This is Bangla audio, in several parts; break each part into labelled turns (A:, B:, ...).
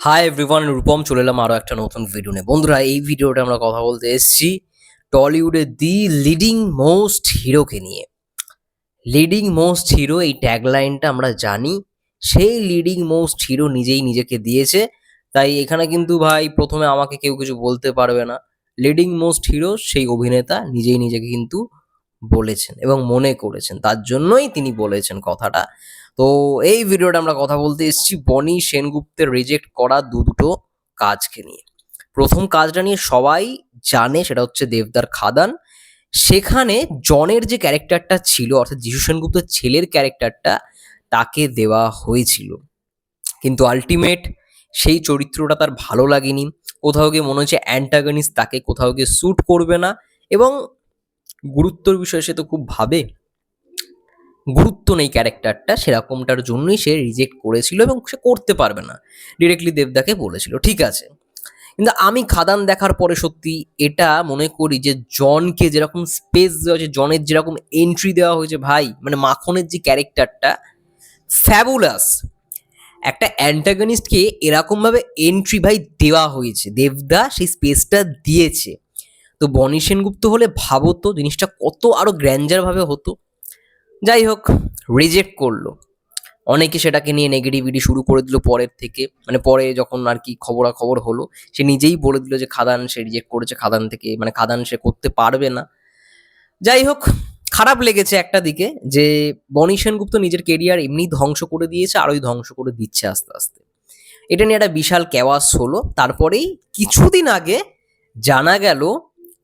A: হাই এভরিওয়ান রূপম, চলে এলাম আরও একটা নতুন ভিডিও নিয়ে। বন্ধুরা, এই ভিডিওটা আমরা কথা বলতে এসেছি টলিউডের দি লিডিং মোস্ট হিরোকে নিয়ে। লিডিং মোস্ট হিরো, এই ট্যাগলাইনটা আমরা জানি। সেই লিডিং মোস্ট হিরো নিজেই নিজেকে দিয়েছে। তাই এখানে কিন্তু ভাই, প্রথমে আমাকে কেউ কিছু বলতে পারবে না। লিডিং মোস্ট হিরো, সেই অভিনেতা নিজেই নিজেকে কিন্তু বলেছেন এবং মনে করেছেন। তার জন্যই তিনি বলেছেন কথাটা। তো এই ভিডিওটা আমরা কথা বলতে এসেছি বনি সেনগুপ্তের রিজেক্ট করা দু দুটো কাজকে নিয়ে। প্রথম কাজটা নিয়ে সবাই জানে সেটা হচ্ছে দেবদার খাদান। সেখানে জনের যে ক্যারেক্টারটা ছিল, অর্থাৎ যিশু সেনগুপ্তের ছেলের ক্যারেক্টারটা তাকে দেওয়া হয়েছিল। কিন্তু আলটিমেট সেই চরিত্রটা তার ভালো লাগেনি। কোথাও গিয়ে মনে হচ্ছে অ্যান্টাগনিস্ট তাকে কোথাও গিয়ে স্যুট করবে না। এবং গুরুত্বর বিষয় সে তো খুব ভাবে। গুরুত্ব নেই ক্যারেক্টারটা, সেরকমটার জন্যই সে রিজেক্ট করেছিল এবং সে করতে পারবে না। ডিরেক্টলি দেবদাকে বলেছিল, ঠিক আছে। কিন্তু আমি খাদান দেখার পরে সত্যি এটা মনে করি যে, জনকে যেরকম স্পেস দেওয়া হয়েছে, জনের যেরকম এন্ট্রি দেওয়া হয়েছে ভাই মানে মাখনের যে ক্যারেক্টারটা ফ্যাবুলাস একটা অ্যান্টাগনিস্টকে এরকমভাবে এন্ট্রি ভাই দেওয়া হয়েছে, দেবদা সেই স্পেসটা দিয়েছে। তো বনি সেনগুপ্ত হলে ভাবো তো জিনিসটা কত আরও গ্র্যান্ডারভাবে হতো। যাই হোক রিজেক্ট করল। অনেকে সেটাকে নিয়ে নেগেটিভিটি শুরু করে দিল পরের থেকে। মানে পরে যখন আর কি খবরাখবর হলো, সে নিজেই বলে দিল যে খাদান সে রিজেক্ট করেছে, খাদান থেকে মানে খাদান সে করতে পারবে না। যাই হোক, খারাপ লেগেছে একটা দিকে যে বনি সেনগুপ্ত নিজের কেরিয়ার এমনি ধ্বংস করে দিয়েছে আরোই ধ্বংস করে দিচ্ছে আস্তে আস্তে। এটা নিয়ে একটা বিশাল ক্যাওয়াস হলো। তারপরেই কিছুদিন আগে জানা গেল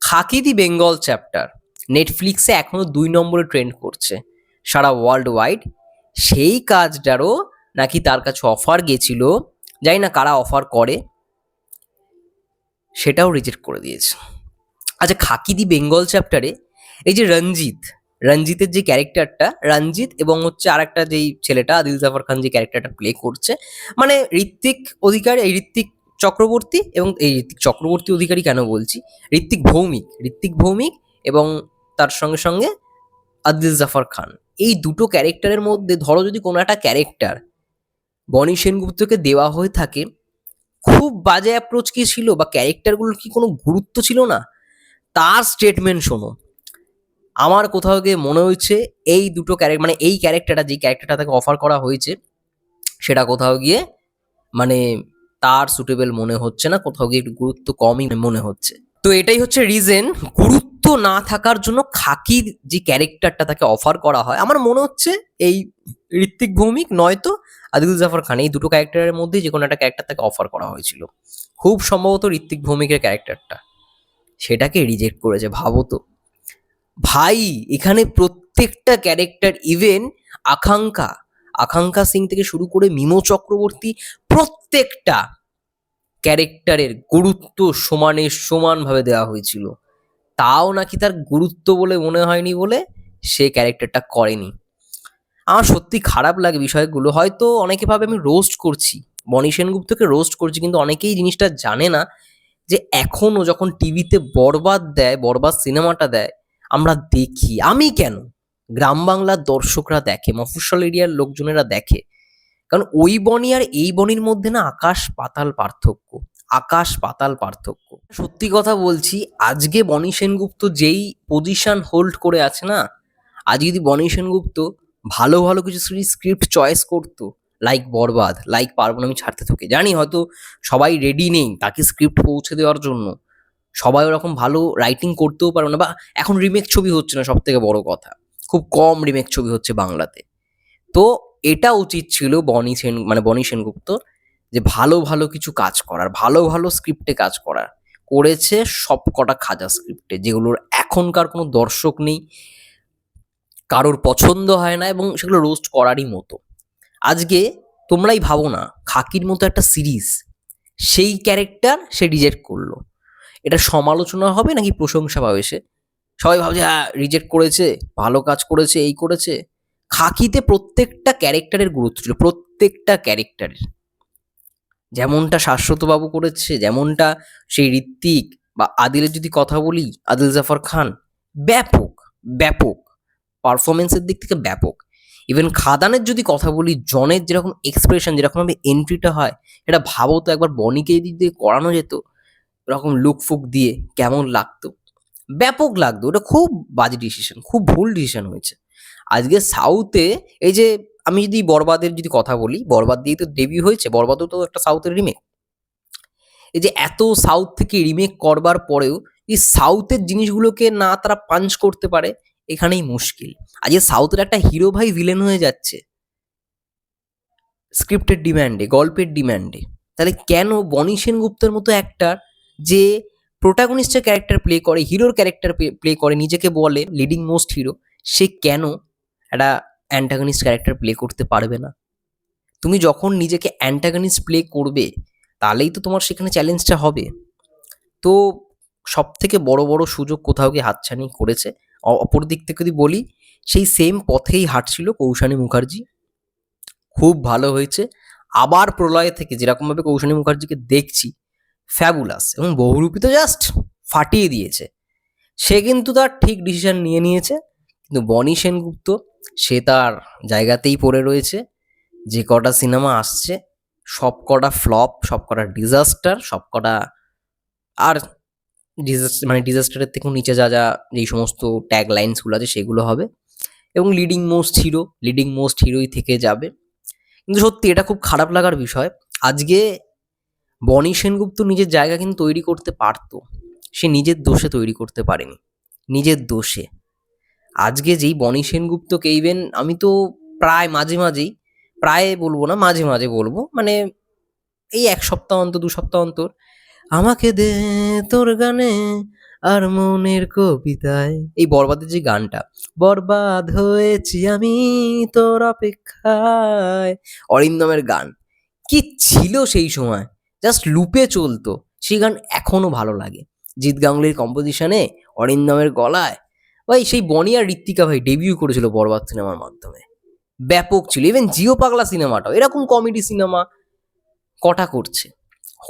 A: খাকি দি বেঙ্গল চ্যাপ্টার। নেটফ্লিক্সে এখনও দুই নম্বরে ট্রেন্ড করছে। সারা ওয়ার্ল্ড ওয়াইড সেই কাজটারও নাকি তার কাছে অফার গেছিল। জানি না কারা অফার করে। সেটাও রিজেক্ট করে দিয়েছে। আচ্ছা খাকি দি বেঙ্গল চ্যাপ্টারে এই যে রঞ্জিত, রঞ্জিতের যে ক্যারেক্টারটা, রঞ্জিত এবং হচ্ছে আর একটা যেই ছেলেটা, আদিল জাফর খান যে ক্যারেক্টারটা প্লে করছে মানে ঋত্বিক অধিকার, এই ঋত্বিক চক্রবর্তী এবং এই ঋত্বিক, চক্রবর্তী অধিকারী কেন বলছি? ঋত্বিক ভৌমিক ঋত্বিক ভৌমিক এবং তার সঙ্গে সঙ্গে আদিল জাফর খান। এই দুটো ক্যারেক্টারের মধ্যে ধরো যদি কোনো একটা ক্যারেক্টার বনি সেনগুপ্তকে দেওয়া হয়ে থাকে, খুব বাজে অ্যাপ্রোচ কি ছিল বা ক্যারেক্টারগুলোর কি কোনো গুরুত্ব ছিল না? তার স্টেটমেন্ট শোনো। আমার কোথাও গিয়ে মনে হয়েছে এই দুটো ক্যারেক্টার মানে এই ক্যারেক্টারটা যে ক্যারেক্টারটা তাকে অফার করা হয়েছে, সেটা কোথাও গিয়ে মানে তার সুটেবল মনে হচ্ছে না, কোথাও গিয়ে একটু গুরুত্ব কমই মনে হচ্ছে। তো এটাই হচ্ছে রিজেন গুরুত্ব না থাকার জন্য খাকির যে ক্যারেক্টারটা তাকে অফার করা হয়, আমার মনে হচ্ছে এই ঋত্বিক ভৌমিক নয়তো আদিল জাফর খান, এই দুটো ক্যারেক্টারের মধ্যে যে কোনো একটা ক্যারেক্টার তাকে অফার করা হয়েছিল। খুব সম্ভবত ঋত্বিক ভৌমিকের ক্যারেক্টারটা সেটাকে রিজেক্ট করেছে, ভাবো তো। ভাই, এখানে প্রত্যেকটা ক্যারেক্টার ইভেন আকাঙ্ক্ষা আকাঙ্ক্ষা সিং থেকে শুরু করে মিমো চক্রবর্তী প্রত্যেকটা ক্যারেক্টারের গুরুত্ব সমানে সমানভাবে দেওয়া হয়েছিল। তাও নাকি তার গুরুত্ব বলে মনে হয়নি বলে সে ক্যারেক্টারটা করেনি। আমার সত্যি খারাপ লাগে বিষয়গুলো। হয়তো অনেকে ভাবে আমি রোস্ট করছি। বনি সেনগুপ্তকে রোস্ট করছি কিন্তু অনেকেই জিনিসটা জানে না যে এখনও যখন টিভিতে বরবাদ দেয়, বরবাদ সিনেমাটা দেয়, আমরা দেখি। আমি কেন? গ্রাম বাংলার দর্শকরা দেখে, মফস্বল এরিয়ার লোকজনেরা দেখে। কারণ ওই বনি আর এই বনির মধ্যে না আকাশ পাতাল পার্থক্য, আকাশ পাতাল পার্থক্য। সত্যি কথা বলছি, আজকে বনি সেনগুপ্ত যেই পজিশন হোল্ড করে আছে না, আজ যদি বনি সেনগুপ্ত ভালো ভালো কিছু স্ক্রিপ্ট চয়েস করতো লাইক বরবাদ লাইক পারব না আমি ছাড়তে তোকে। জানি হয়তো সবাই রেডি নেই তাকে স্ক্রিপ্ট পৌঁছে দেওয়ার জন্য। সবাই ওরকম ভালো রাইটিং করতেও পারবে না, বা এখন রিমেক ছবি হচ্ছে না সব থেকে বড় কথা। খুব কম রিমেক ছবি হচ্ছে বাংলাতে। তো এটা উচিত ছিল বনি সেন মানে বনি সেনগুপ্ত যে ভালো ভালো কিছু কাজ করার, ভালো ভালো স্ক্রিপ্টে কাজ করার। করেছে সব কটা খাজা স্ক্রিপ্টে যেগুলোর এখনকার কোনো দর্শক নেই, কারোর পছন্দ হয় না এবং সেগুলো রোস্ট করারই মতো। আজকে তোমরাই ভাবো না, খাকির মতো একটা সিরিজ সেই ক্যারেক্টার সে রিজেক্ট করল। এটা সমালোচনা হবে নাকি প্রশংসা পাবে সে? সবাই ভাবছে হ্যাঁ রিজেক্ট করেছে, ভালো কাজ করেছে, এই করেছে। খাকিতে প্রত্যেকটা ক্যারেক্টারের গুরুত্ব ছিল, প্রত্যেকটা ক্যারেক্টারের। যেমনটা শাশ্বতবাবু করেছে, যেমনটা সেই ঋত্বিক বা আদিলের যদি কথা বলি, আদিল জাফর খান, ব্যাপক ব্যাপক। পারফরমেন্সের দিক থেকে ব্যাপক। ইভেন খাদানের যদি কথা বলি, জনের যেরকম এক্সপ্রেশন যেরকমভাবে এন্ট্রিটা হয় এটা ভাবো তো একবার বনিকে দিয়ে করানো যেত, এরকম লুক ফুক দিয়ে কেমন লাগতো। ব্যাপক লাগতো। ওটা খুব বাজে ডিসিশন খুব ভুল ডিসিশন হয়েছে। আজকে সাউথে এই যে আমি যদি বরবাদের যদি কথা বলি, বরবাদ দিয়ে তো ডেবিউ হয়েছে, বরবাদও তো একটা সাউথের রিমেক এই যে এত সাউথ থেকে রিমেক করবার পরেও এই সাউথের জিনিসগুলোকে না তারা পাঞ্চ করতে পারে, এখানেই মুশকিল। আজকে সাউথের একটা হিরো ভাই ভিলেন হয়ে যাচ্ছে স্ক্রিপ্টের ডিম্যান্ডে গল্পের ডিম্যান্ডে তাহলে কেন বনি সেনগুপ্তের মতো একটা যে প্রোটাগনিস্টের ক্যারেক্টার প্লে করে হিরোর ক্যারেক্টার প্লে করে, নিজেকে বলে লিডিং মোস্ট হিরো সে কেন একটা অ্যান্টাগনিস্ট ক্যারেক্টার প্লে করতে পারবে না? তুমি যখন নিজেকে অ্যান্টাগনিস্ট প্লে করবে, তাহলেই তো তোমার সেখানে চ্যালেঞ্জটা হবে। তো সব থেকে বড় বড় সুযোগ কোথাও গিয়ে হাতছানি করেছে অপর দিক থেকে যদি বলি, সেই সেম পথেই হাঁটছিল কৌশানী মুখার্জি। খুব ভালো হয়েছে। আবার প্রলয় থেকে যেরকমভাবে কৌশানী মুখার্জিকে দেখছি ফ্যাবুলাস এবং বহুরূপী তো জাস্ট ফাটিয়ে দিয়েছে। সে কিন্তু তার ঠিক ডিসিশন নিয়ে নিয়েছে, কিন্তু বনি সেনগুপ্ত সে তার জায়গাতেই পড়ে রয়েছে। যে কটা সিনেমা আসছে, সব কটা ফ্লপ সব কটা ডিজাস্টার সব কটা আর ডিজাস্টার মানে ডিজাস্টারের থেকেও নিচে যা যা যেই সমস্ত ট্যাগ লাইন্সগুলো আছে সেগুলো হবে। এবং leading most hero leading most হিরোই থেকে যাবে। কিন্তু সত্যি এটা খুব খারাপ লাগার বিষয়। আজকে বনি সেনগুপ্ত নিজের জায়গা কিন্তু তৈরি করতে পারতো। সে নিজের দোষে তৈরি করতে পারেনি। নিজের দোষে। আজকে যেই বনি সেনগুপ্তকে ইভেন আমি তো প্রায় মাঝে মাঝেই, প্রায় বলব না, মাঝে মাঝে বলব মানে এই এক সপ্তাহ অন্তর, দু সপ্তাহ অন্তর, আমাকে দে তোর গানে আর মনের কবিতায়। এই বরবাদের যে গানটা, বরবাদ হয়েছি আমি তোর অপেক্ষায়। অরিন্দমের গান, কি ছিল সেই সময়? জাস্ট লুপে চলতো। সেই গান এখনও ভালো লাগে। জিৎ গাঙ্গুলির কম্পোজিশনে অরিন্দমের গলায়, ভাই সেই বনি আর ঋত্বিকা ভাই ডেবিউ করেছিল বরবাদ সিনেমার মাধ্যমে। ব্যাপক ছিল। ইভেন জিও পাগলা সিনেমাটাও। এরকম কমেডি সিনেমা কটা করছে?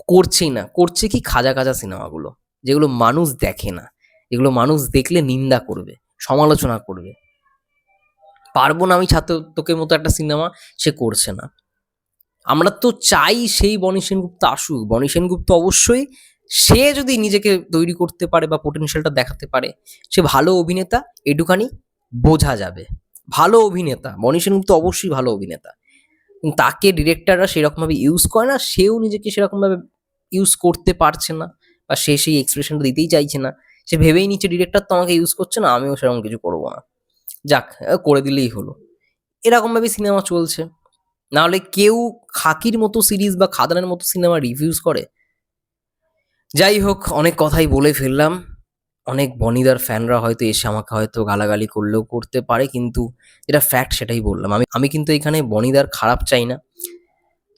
A: করছেই না। করছে কি খাজা খাজা সিনেমাগুলো, যেগুলো মানুষ দেখে না। এগুলো মানুষ দেখলে নিন্দা করবে, সমালোচনা করবে। পারব না আমি ছাত্র তোকে মতো একটা সিনেমা, সে করছে না। আমরা তো চাই সেই বনি সেনগুপ্ত আসুক। বনি সেনগুপ্ত অবশ্যই সে যদি নিজেকে তৈরি করতে পারে বা পোটেনশিয়ালটা দেখাতে পারে, সে ভালো অভিনেতা, এটুখানি বোঝা যাবে। ভালো অভিনেতা, বনি সেনগুপ্ত অবশ্যই ভালো অভিনেতা। তাকে ডিরেক্টররা সেরকমভাবে ইউজ করে না, সেও নিজেকে সেরকমভাবে ইউজ করতে পারছে না বা সে সেই এক্সপ্রেশনটা দিতেই চাইছে না। সে ভেবেই নিচ্ছে ডিরেক্টর তো আমাকে ইউজ করছে না, আমিও সেরকম কিছু করব না। যাক করে দিলেই হলো। এরকমভাবে সিনেমা চলছে। নাহলে কেউ খাকির মতো সিরিজ বা খাদানের মতো সিনেমা রিভিউজ করে। যাই হোক, অনেক কথাই বলে ফেললাম। অনেক বনিদার ফ্যানরা হয়তো এসে আমাকে হয়তো গালাগালি করলেও করতে পারে, কিন্তু যেটা ফ্যাক্ট সেটাই বললাম। আমি আমি কিন্তু এখানে বনিদার খারাপ চাই না।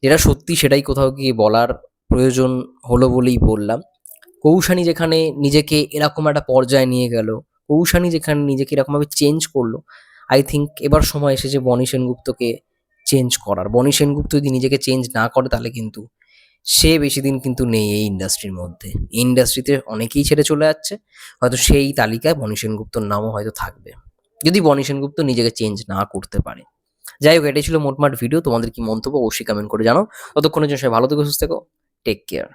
A: যেটা সত্যি সেটাই কোথাও গিয়ে বলার প্রয়োজন হলো বলেই বললাম। কৌশানী যেখানে নিজেকে এরকম একটা পর্যায়ে নিয়ে গেল, কৌশানী যেখানে নিজেকে এরকমভাবে চেঞ্জ করল আই থিঙ্ক এবার সময় এসেছে বনি সেনগুপ্তকে চেঞ্জ করার। বনি সেনগুপ্ত যদি নিজেকে চেঞ্জ না করে, তাহলে কিন্তু সে বেশি দিন কিন্তু নেই এই ইন্ডাস্ট্রির মধ্যে। ইন্ডাস্ট্রিতে অনেকেই ছেড়ে চলে যাচ্ছে, হয়তো সেই তালিকায় বনি সেনগুপ্তর নামও হয়তো থাকবে। যদি বনি সেনগুপ্ত নিজেকে চেঞ্জ না করতে পারে। যাই হোক, এটাই ছিল মোটমাট ভিডিও তোমাদের কি মন্তব্য অবশ্যই কমেন্ট করে জানো ততক্ষণের জন্য সবাই ভালো থেকে, সুস্থ থেকো। Take care